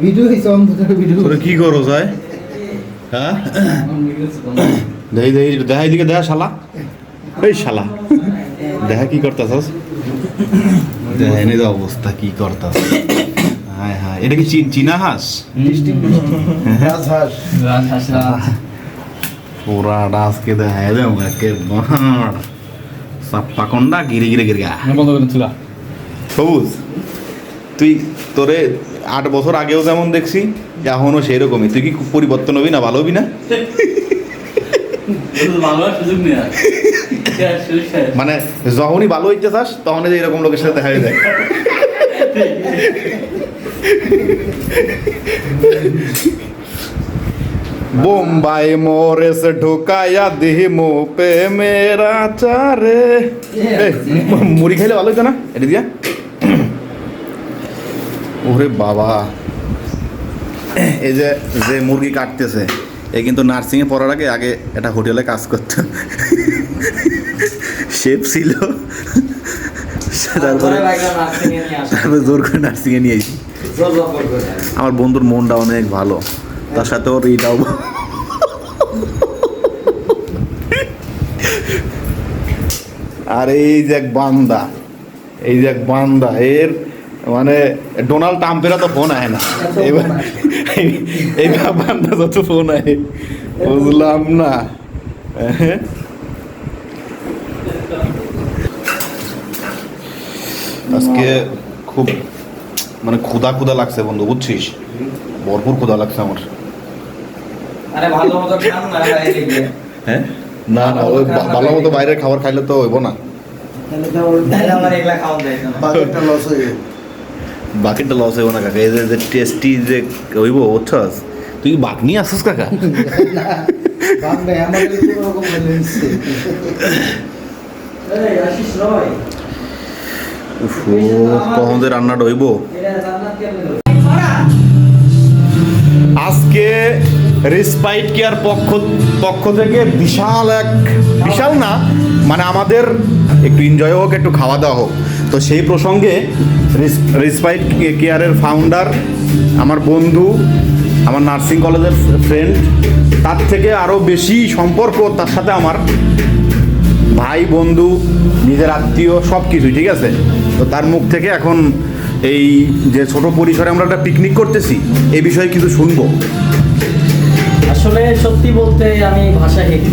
Video হয়েছে অন্ধকার video তোরে কি করো যায়? হ্যাঁ? দেখাই দিকে দেখা শালা। এই শালা। দেখা কি করতাছস? দেখা এনে অবস্থা কি করতাস হায় হায়। এটা কি চীন- চীনা হাঁস? পুরা আজকে দেখাই দেব একে সাপ্পা কন্ডা গিরে গিরে গিরে গা। বন্ধ করে সবুজ তুই তোরে আট বছর আগেও যেমন দেখছি এখনও সেই রকমই তুই কি পরিবর্তন হবি না ভালো হবি না? মানে যখনই ভালো হইতে চাস তখনই এরকম লোকের সাথে দেখা হয়ে যায়। বোম্বাই মোরে সে ঢুকাইয়া দিহি মো পে মেরা চারে মুড়ি খাইলে ভালো হইতো না? এটা দিয়া? ওরে বাবা। এই যে যে মুরগি কাটতেছে এ কিন্তু নার্সিংয়ে পড়ার আগে আগে একটা হোটেলে কাজ করতো। শেফ ছিল। তারপরে তারপরে জোর করে নার্সিংয়ে নিয়ে এসেছি আমার বন্ধুর মনটা অনেক ভালো। তার সাথে ওর এইটাও আর এই যে এক বান্দা এই যে এক বান্দা এর মানে ডোনাল্ড ট্রাম্পেরও তো ফোন আয় না। এবার এই- বান্দা যত ফোন আয় বুঝলাম না। হ্যাঁ। আজকে খুব মানে ক্ষুধা ক্ষুধা লাগছে বন্ধু বুঝছিস? ভরপুর ক্ষুধা লাগছে আমার। আরে ভালো মতো খান না হ্যাঁ? না না ওই ভালো মতো বাইরের খাবার খাইলে তো হইব না। তাহলে আমার এগুলা খাওয়া যায় না। বাজেটটা লস হয়ে বাকিটা লস হইব না কাকা। এই যে- যে টেস্টি যে হইব বুঝছস তুই বাঘ নিয়ে আসছিস কাকা? কখন যে রান্নাটা হইব? আজকে রেসপাইট কেয়ার পক্ষ পক্ষ থেকে বিশাল এক বিশাল না মানে আমাদের একটু এনজয় হোক, একটু খাওয়া দাওয়া হোক। তো সেই প্রসঙ্গে রেসপাইট কেয়ারের ফাউন্ডার আমার বন্ধু, আমার নার্সিং কলেজের ফ্রেন্ড তার থেকে আরও বেশি সম্পর্ক তার সাথে আমার। ভাই, বন্ধু, নিজের আত্মীয় সব কিছুই ঠিক আছে? তো তার মুখ থেকে এখন এই যে ছোট পরিসরে আমরা একটা পিকনিক করতেছি, এ বিষয়ে কিছু শুনব। আসলে সত্যি বলতে আমি ভাষা হেঁটি।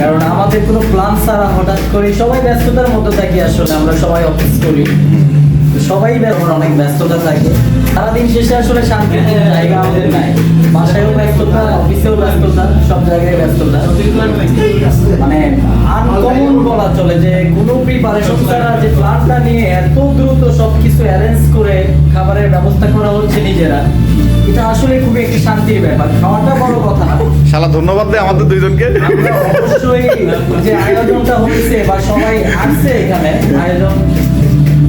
কারণ আমাদের কোনো প্ল্যান ছাড়া হঠাৎ করে সবাই ব্যস্ততার মধ্যে থাকি আসলে, আমরা সবাই অফিস করি। সবাই এখন অনেক ব্যস্ততা থাকে। সারাদিন শেষে আসলে শান্তির কোনো জায়গা আমাদের নাই। বাসায়ও ব্যস্ততা অফিসেও ব্যস্ততা, সব জায়গায় ব্যস্ততা। মানে আনকমন বলা চলে যে কোনো প্রিপারেশন ছাড়া যে প্ল্যানটা নিয়ে এত দ্রুত সবকিছু অ্যারেঞ্জ করে খাবারের ব্যবস্থা করা হচ্ছে নিজেরা এটা আসলে খুবই একটি শান্তির ব্যাপার। খাওয়াটা বড় কথা। না শালা ধন্যবাদ দে আমাদের দুইজনকে। অবশ্যই যে আয়োজনটা হয়েছে বা সবাই আসছে এখানে আয়োজন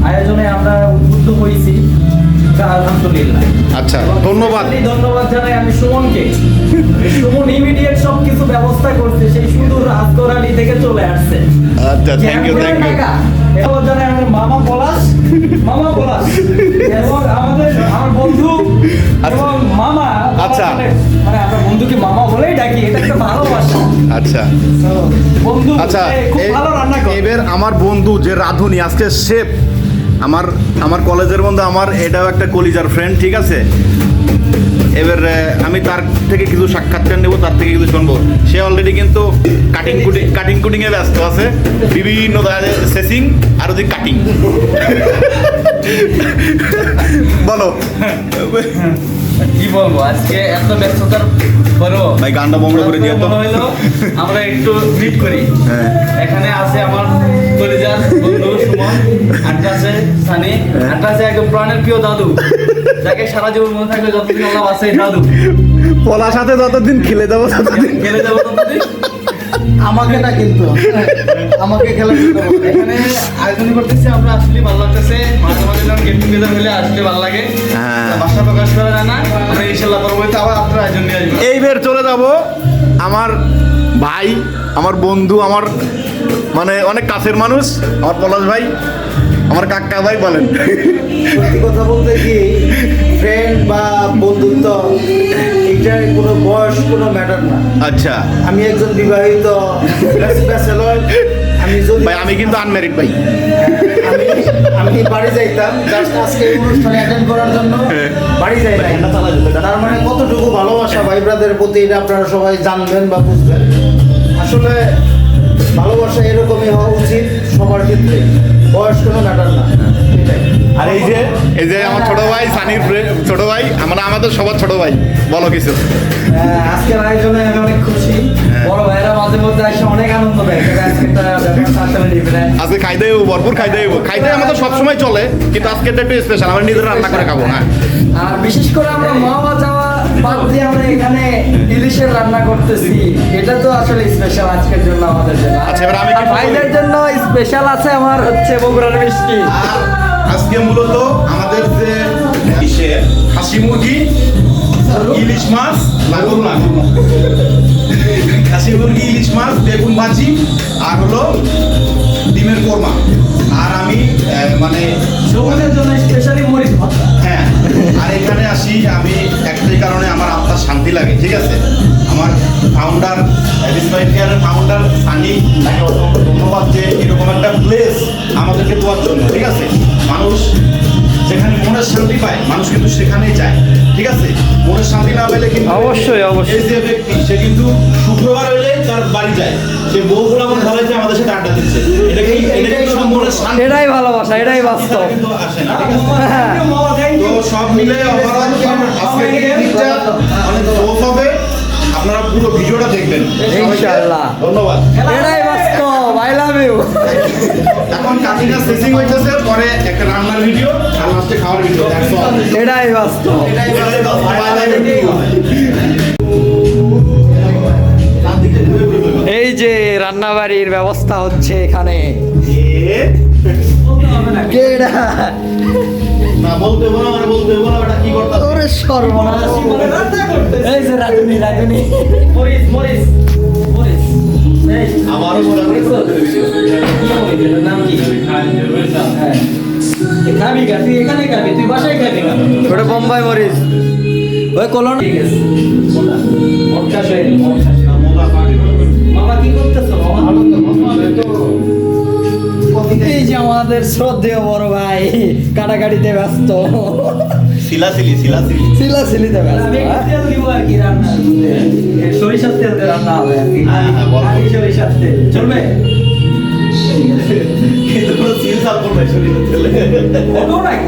আয়োজনে আমরা উদ্বুদ্ধ হয়েছি আলহামদুলিল্লাহ। আচ্ছা ধন্যবাদ। ধন্যবাদ জানাই আমি সুমনকে। সুমন ইমিডিয়েট সবকিছু ব্যবস্থা করছে সেই সুদূর রাজগড়ালি থেকে চলে আসছে। আচ্ছা থ্যাংক ইউ থ্যাংক ইউ আমার মামা পলাশ মামা পলাশ। এবং আমাদের আমার বন্ধু এবং মামা আচ্ছা। মানে আমরা বন্ধুকে মামা বলেই ডাকি এটা একটা ভালোবাসা। আচ্ছা। বন্ধু আচ্ছা ভালো রান্না করে। এবার আমার বন্ধু যে রাধুনি আজকে শেফ আমার আমার কলেজের বন্ধু আমার এটাও একটা কলিজার ফ্রেন্ড ঠিক আছে? এবার আমি তার থেকে কিছু সাক্ষাৎকার নেব তার থেকে কিছু শুনব। সে অলরেডি কিন্তু কাটিং কুটিং কাটিং কুটিং এ ব্যস্ত আছে। বিভিন্ন সেসিং আর ওদিকে কাটিং বলো। কি বলব আজকে এত ব্যস্ততার পরেও ভাই গানটা বন্ধ করে দিয়ে তো। আমরা একটু মিট করি। হ্যাঁ। এখানে আছে আমার কলিজার বন্ধু। সানি। একদম প্রাণের প্রিয় দাদু। যাকে সারা জীবন মনে থাকবে যতদিন আল্লাহ আছে দাদু। পলার সাথে যতদিন খেলে যাব ততদিন খেলে যাব ততদিন? আমাকে না কিন্তু। আমাকে খেলা এখানে আয়োজন করতেছি আমরা আসলে ভালো লাগতেছে। মাঝে মাঝে যখন গেট টুগেদার হলে আসলে ভালো লাগে। হ্যাঁ। ভাষা প্রকাশ করা যায় না আমরা ইনশাল্লাহ পরবর্তীতে আবার আপনার আয়োজন নিয়ে আসব। এইবার চলে যাব আমার ভাই আমার বন্ধু আমার মানে অনেক কাছের মানুষ। আমার পলাশ ভাই আমার কাকা ভাই বলেন। কথা বলতে কি ফ্রেন্ড বা বন্ধুত্ব এটার কোনো বয়স কোনো ম্যাটার না। আচ্ছা। আমি একজন বিবাহিত ব্যাচেলর আমি যদি ভাই আমি কিন্তু আনম্যারিড ভাই। আমি আমি বাড়ি যাইতাম জাস্ট আজকে অনুষ্ঠানে অ্যাটেন্ড করার জন্য বাড়ি যাই নাই। তার মানে কতটুকু ভালোবাসা ভাই ব্রাদের প্রতি এটা আপনারা সবাই জানবেন বা বুঝবেন। আসলে ভালোবাসা এরকমই হওয়া উচিত সবার ক্ষেত্রে। বয়স কোনো ম্যাটার না। আর এই যে এই যে আমার ছোট ভাই সানির ছোট ভাই আমরা আমাদের সবার ছোট ভাই বলো কিছু। হ্যাঁ, আজকের আয়োজনে আমি অনেক খুশি। বড় ভাইয়েরা মাঝে মধ্যে এসে অনেক আনন্দ দেয় different। আজকে খাই দেবো ভরপুর খাই দেবো খাই দেবো আমাদের সবসময় চলে কিন্তু আজকে একটু স্পেশাল আমরা নিজেরা রান্না করে খাব হ্যাঁ আর বিশেষ করে আমরা যাওয়া বাদ দিয়ে আমরা এখানে ইলিশের রান্না করতেছি। এটা তো আসলে স্পেশাল আজকের জন্য আমাদের জন্য। আচ্ছা, এবার আমি ভাইদের জন্য স্পেশাল আছে আমার হচ্ছে বগুড়ার মিষ্টি। আজকে মূলত আমাদের যে ইসে খাসি মুরগি ইলিশ মাছ লাগুন না খাসি মুরগি ইলিশ মাছ বেগুন ভাজি আর হলো ডিমের কোরমা। আর আমি মানে সবুজের জন্য স্পেশালি আর এখানে আসি, আমি একটাই কারণে আমার আত্মার শান্তি লাগে, ঠিক আছে? আমার ফাউন্ডার কেয়ারের ফাউন্ডার সানি, তাকে ধন্যবাদ যে এরকম একটা প্লেস আমাদেরকে দেওয়ার জন্য, ঠিক আছে? মানুষ যেখানে মনের শান্তি পায়, মানুষ কিন্তু সেখানেই যায়, ঠিক আছে? মনের না পেলে কিন্তু অবশ্যই, অবশ্যই। এই যে ব্যক্তি সে কিন্তু শুক্রবার হলে তার বাড়ি যায়। সে বউগুলো আমার আমাদের সাথে আড্ডা দিচ্ছে। এটা কি এটা কিন্তু সব এটাই ভালোবাসা এটাই বাস্তব। কিন্তু আসে না। হ্যাঁ। তো সব মিলে আজকে অনেক জোস হবে। আপনারা পুরো ভিডিওটা দেখবেন। ইনশাআল্লাহ। ধন্যবাদ। এটাই বাস্তব আই লাভ ইউ এখন কাটিংটা সেসিং হইতেছে পরে একটা রান্নার ভিডিও আর লাস্টে খাওয়ার ভিডিও দ্যাটস অল এটাই বাস্তব। এই যে রান্নাবাড়ির ব্যবস্থা হচ্ছে এখানে। কেডা না বলতে হবে না মানে বলতে হবে এটা কি করতে ওরে সর্বনাশ। এই যে রাজনী রাজনী মরিস মরিস মরিস এই আমারও ওটা বোম্বাই মরিস ওই কলন। এই যে আমাদের শ্রদ্ধেয় বড় ভাই কাটাকাটিতে ব্যস্ত। সিলাসিলি সিলাসিলি সিলা সিলিতে ব্যস্ত আমি তেল দিব আর কি রান্না সরিষার তেল দিয়ে রান্না হবে আর কি। বলো। খাঁটি সরিষার তেল। চলবে? কিন্তু কোনো সিল সাল করবে শরীরে তেলে? বলো নাকি?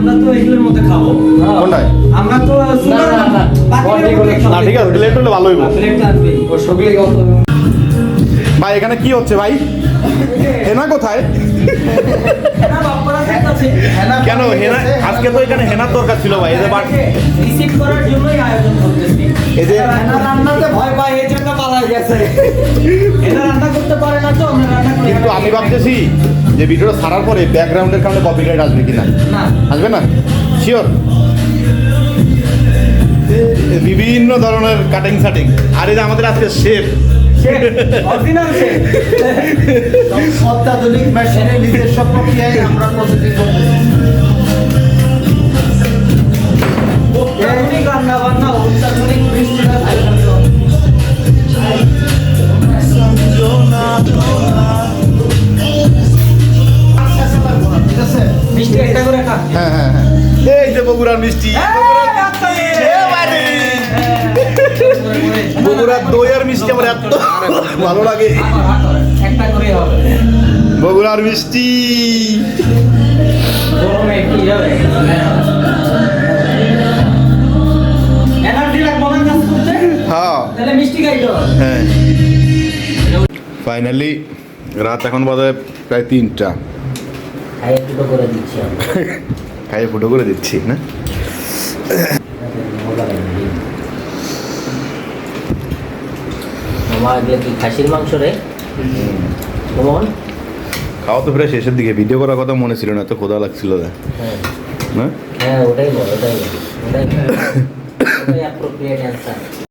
আমরা তো? আমরা তো ঠিক আছে প্লেট হলে ভালো হইব। ও ভাই এখানে কি হচ্ছে ভাই? হেনা কোথায়? কেন হেনা আজকে তো এখানে হেনার দরকার ছিল ভাই এদের বাট রিসিভ করার জন্যই আয়োজন করতেছি। এই যে- রান্নাতে ভয় পায় এই জন্য পালাই গেছে। এটা রান্না করতে পারে না তো আমরা রান্না করি কিন্তু আমি ভাবতেছি যে ভিডিওটা ছাড়ার পরে ব্যাকগ্রাউন্ডের কারণে কপিরাইট আসবে কিনা। না। আসবে না? শিওর বিভিন্ন ধরনের কাটিং সাটিং আর এই আমাদের আজকে শেফ অত্যাধুনিক মেশিনের নিজস্ব প্রক্রিয়ায় আমরা প্রস্তুতি করতেছি অত্যাধুনিক রান্না বান্না অত্যাধুনিক বৃষ্টিটা মিষ্টি করে খা। হ্যাঁ হ্যাঁ হ্যাঁ। এই যে বগুড়ার মিষ্টি। মিষ্টি। খাইতে হবে? হ্যাঁ। ফাইনালি রাত এখন বাজে প্রায় তিনটা। খাইয়ে ফুটো করে দিচ্ছি না? এগুলো কি খাসির মাংস রে? খাওয়া তো প্রায় শেষের দিকে ভিডিও করার কথা মনে ছিল না তো খোদা লাগছিল না হ্যাঁ। না হ্যাঁ ওটাই বল ওটাই ওটাই ওটাই অ্যাপ্রোপ্রিয়েট অ্যান্সার